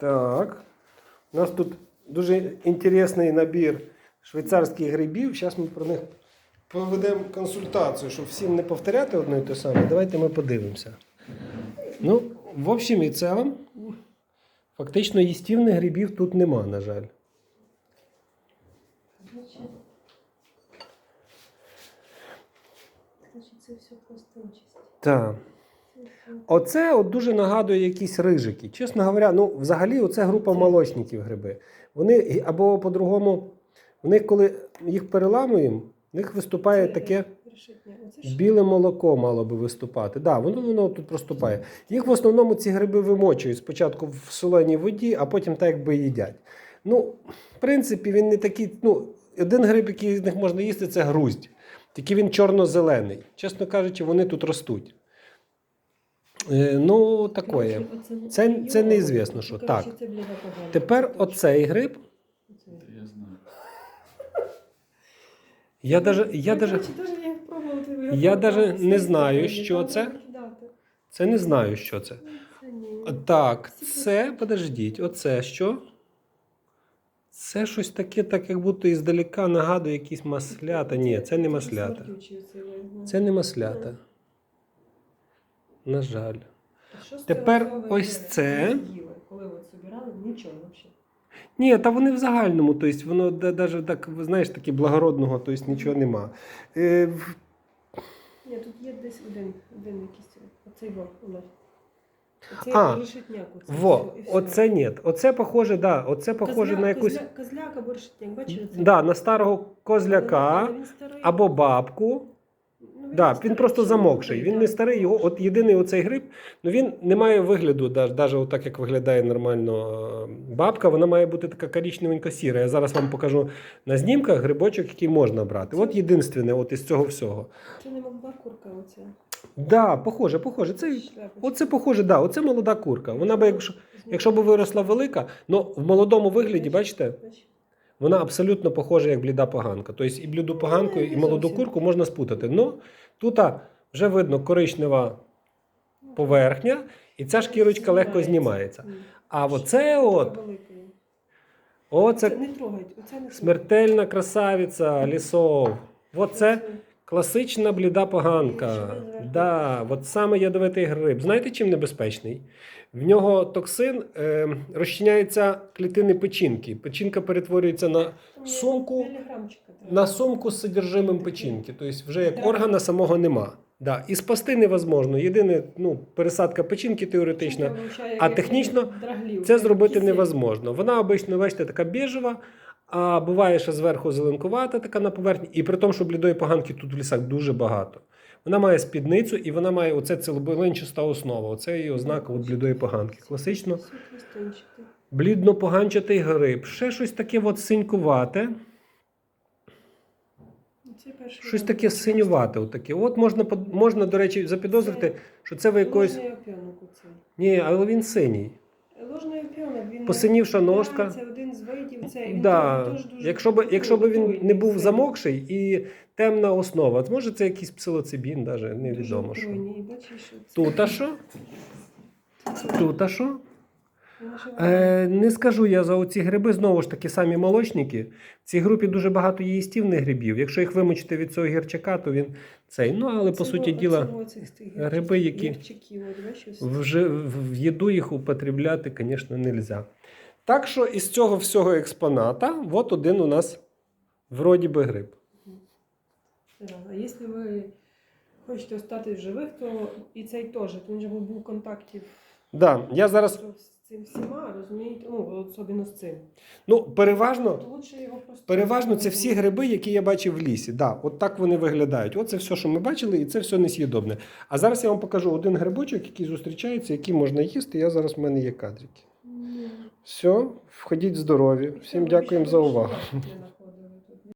Так. У нас тут дуже інтересний набір швейцарських грибів. Зараз ми про них проведемо консультацію, щоб всім не повторяти одне і те саме. Давайте ми подивимося. Ну, в общем і цілому, фактично їстівних грибів тут нема, на жаль. Значить, це все просто участь. Так. Оце от дуже нагадує якісь рижики. Чесно говоря, ну взагалі оце група молочників гриби. Вони або по-другому, в них, коли їх переламуємо, в них виступає Це таке. Біле молоко мало би виступати. Да, воно, воно тут проступає. Їх в основному ці гриби вимочують спочатку в соленій воді, а потім так якби їдять. Ну, в принципі, він не такий. Ну, один гриб, який з них можна їсти, це груздь. Тільки він чорно-зелений. Чесно кажучи, вони тут ростуть. Е, ну, такое. Це- це неізвісно, що. Так. Тепер оцей гриб. Я знаю. Я даже, я Ну, даже, я даже не знаю, що це. це не знаю, що це. Ну. Так, це, подождіть, оце що? Це щось таке, так як будто іздалека нагадує якісь маслята. Ні, це не маслята. Це не маслята. На жаль. Що з Тепер цього ви ось їли? це. Ви з'їли, Коли ви собирали, нічого взагалі. Ні, та вони в загальному, тобто воно навіть так, ви знаєш, такі благородного, тобто нічого нема. Е, в- Ні, тут є десь один, один якийсь. Оцей во, Олег. Оцей А, решетняк. Оце, во, все, і все. оце ні. Оце похоже, да, оце похоже Козля- на якусь. Козля, козляк або решетняк, бачили це? Да, на старого козляка або бабку. Да, він просто замокший. Він не старий. Його, от єдиний оцей гриб, ну він не має вигляду, навіть отак, як виглядає нормально е, бабка, вона має бути така коричневенько сіра. Я зараз вам покажу на знімках грибочок, який можна брати. От єдинственне, от із цього всього. Це не молода курка оця. Да, похоже, похоже. Це, оце похоже, да, оце молода курка. Вона би, якщо, якщо б виросла велика, ну в молодому вигляді, бачите? Вона абсолютно похожа як бліда поганка. Тобто і бліду поганку, Ну, і молоду курку можна спутати. Ну, тут вже видно коричнева поверхня, і ця шкірочка легко знімається. А оце от, оце смертельна красавиця лісов. Оце класична бліда поганка. Да, от саме ядовитий гриб. Знаєте, чим небезпечний? В нього токсин е, розчиняється клітини печінки. Печінка перетворюється на сумку- на сумку з содержимим печінки. Тобто вже як органа самого нема. Да. І спасти невозможно. Єдине, ну, пересадка печінки теоретична. А технічно Це зробити невозможно. Вона обично, бачите, така біжева, а буває ще зверху зеленкувата, така на поверхні. І при тому, що блідої поганки тут в лісах дуже багато. Вона має спідницю і вона має оце цілобиленчаста основа. Оце її ознака от блідої поганки. Класично блідно-поганчатий гриб. Ще щось таке от синькувате, щось таке синювате. Отаке. От можна, можна, до речі, запідозрити, що це ви оцей. Ні, але він синій. Він Посинівша ножка. Це один з видів. Це, він Да. теж дуже Якщо б, якщо б він не був замокший і темна основа, може це якийсь псилоцибін, навіть невідомо що. бачиш, що це- Тут а що? Тут а що? Е, не скажу я за оці гриби, знову ж таки, самі молочники. В цій групі дуже багато є їстівних грибів. Якщо їх вимочити від цього гірчака, то він цей. Ну, але по суті діла, гриби, які- вже в їду їх употребляти, звісно, не можна. Так що із цього всього експоната, от один у нас вроді би гриб. А якщо ви хочете остатись в живих, то і цей теж. Тому що був в контакті Да, я зараз, цим всіма, розумієте, ну, особливо з цим. ну, переважно. Лучше його просто... Переважно це всі гриби, які я бачив в лісі. Да, от так вони виглядають. Оце все, що ми бачили, і це все несъєдобне. А зараз я вам покажу один грибочок, який зустрічається, який можна їсти. Я зараз в мене є кадрики. Все, входіть здорові. Всім дякуємо за увагу.